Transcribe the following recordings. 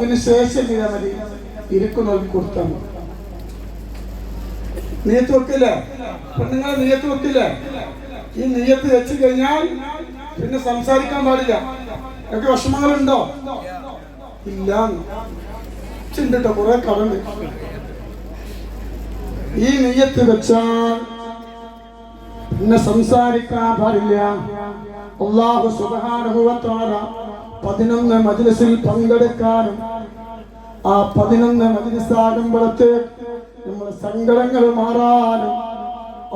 അതിനുശേഷം ചെയ്താൽ മതി. ഇരിക്കുന്നവർക്ക് കൊടുത്താൽ മതി. നീയത്ത് വെക്കില്ലേ. പെണ്ണുങ്ങളെ നീയത്ത് വെക്കില്ലേ. ഈ നീയത്ത് വെച്ച് കഴിഞ്ഞാൽ പിന്നെ സംസാരിക്കാൻ പാടില്ല. ഒക്കെ വിഷമങ്ങളുണ്ടോ? ഇല്ല ചിന്തട്ടോ കുറെ കടണ്ട്. ഈ നെയ്യത്ത് വെച്ചാൽ പിന്നെ സംസാരിക്കാൻ പാടില്ല. അള്ളാഹു സുബാനുഭവത്തോട പതിനൊന്ന് മജിലിസിൽ പങ്കെടുക്കാനും ആ പതിനൊന്ന് മജിലിസാകുമ്പോഴത്തെ നമ്മുടെ സങ്കടങ്ങൾ മാറാനും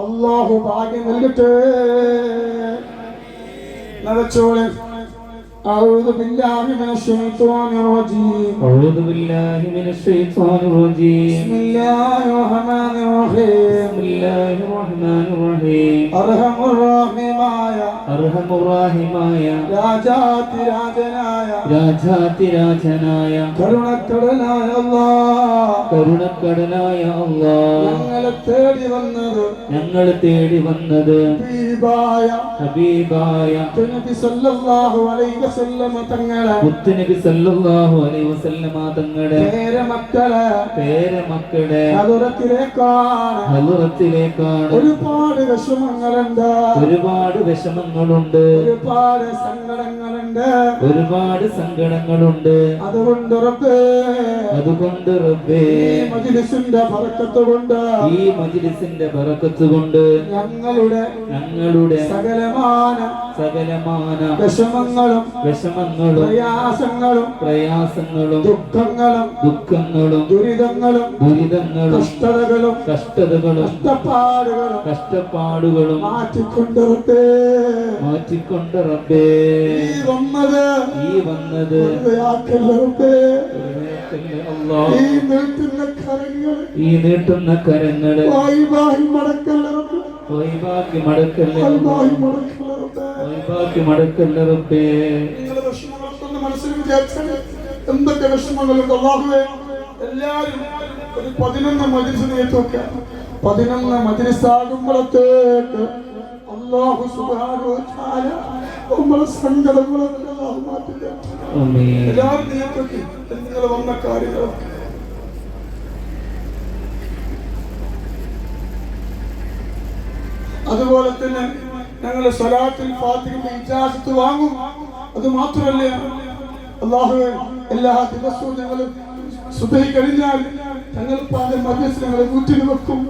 അള്ളാഹു ഭാഗ്യം നൽകട്ടെ നടച്ചോളെ أعوذ بالله من الشيطان الرجيم أعوذ بالله من الشيطان الرجيم بسم الله الرحمن الرحيم بسم الله الرحمن الرحيم أرحم الراحمين അർഹം റാഹിമായ രാജാതി രാജനായ രാജാതിരാജനായ കരുണക്കടനായ അല്ലാ കരുണക്കടനായ അള്ളാ ഞങ്ങളെ തേടി വന്നത് ഞങ്ങൾ തേടി വന്നത് ഹബീബായ ഹബീബായ നബി സല്ലല്ലാഹു അലൈഹി വസല്ലമ തങ്ങളെ. മുത്തുനബി സല്ലല്ലാഹു അലൈഹി വസല്ലമ തങ്ങളുടെ പേരമക്കളെ പേരമക്കളുടെ ഹദറത്തിലേക്കാണ്. ഹലുറത്തിലേക്കാണ് ഒരുപാട് വിഷമങ്ങളുണ്ട്. ഒരുപാട് വിഷമങ്ങളുണ്ട്. ഒരുപാട് സങ്കടങ്ങളുണ്ട്. ഒരുപാട് സങ്കടങ്ങളുണ്ട്. അതുകൊണ്ട് റബ്ബേ അതുകൊണ്ട് റബ്ബേ ഈ മജ്ലിസിന്റെ ബറക്കത്ത് കൊണ്ട് ഈ മജിലിസിന്റെ ബറക്കത്ത് കൊണ്ട് ഞങ്ങളുടെ ഞങ്ങളുടെ സകലമാന സകലമാന വിഷമങ്ങളും വിഷമങ്ങളും പ്രയാസങ്ങളും പ്രയാസങ്ങളും ദുഃഖങ്ങളും ദുഃഖങ്ങളും ദുരിതങ്ങളും ദുരിതങ്ങളും കഷ്ടതകളും കഷ്ടതകളും കഷ്ടപ്പാടുകളും കഷ്ടപ്പാടുകളും മാറ്റിക്കൊണ്ടിറത്തേ മാറ്റിക്കൊണ്ട് റബ്ബേ. ഈ വന്നത്. ഈ വന്നത്. ഈ നീട്ടുന്ന കരങ്ങൾ ഈ നീട്ടുന്ന വായി മടക്കല്ല. ഒഴിവാക്കി മടക്കല്ല മടക്കല്ലേ റബ്ബേ. മനസ്സിൽ വിചാരിച്ചാൽ എന്തൊക്കെ വിഷമങ്ങളുണ്ട് അള്ളാഹുവേ? എല്ലാവരും ഒരു പതിനൊന്ന് മജിലിസ് നീട്ടൊക്കെ പതിനൊന്ന് മജിലിസാകുമ്പോഴത്തേക്ക് അള്ളാഹു സുബ്ഹാനഹു വ തആല നമ്മളെ സങ്കടങ്ങളൊക്കെ അള്ളാഹു മാറ്റില്ല. ആമീൻ. എല്ലാവരും നീട്ടൊക്കെ നിങ്ങൾ വന്ന കാര്യങ്ങളൊക്കെ അതുപോലെ തന്നെ ഞങ്ങൾ സ്വലാത്തിൽ ഫാത്തിഹയുടെ ഇജാസത്ത് വാങ്ങും. അത് മാത്രമല്ല അള്ളാഹു എല്ലാ ദിവസവും ഞങ്ങൾ സുബഹി കഴിഞ്ഞാൽ ഞങ്ങൾ പാല മധ്യസ്ഥങ്ങളെ കൂറ്റിന് വീട്ടിൽ വെക്കും.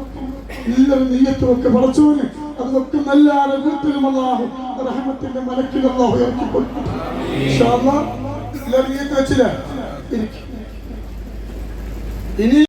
എല്ലാവരും നെയ്യത്തും ഒക്കെ പടച്ചോന് അത് വെക്കും എല്ലാവരുടെ വീട്ടിലും അള്ളാഹു ഇനി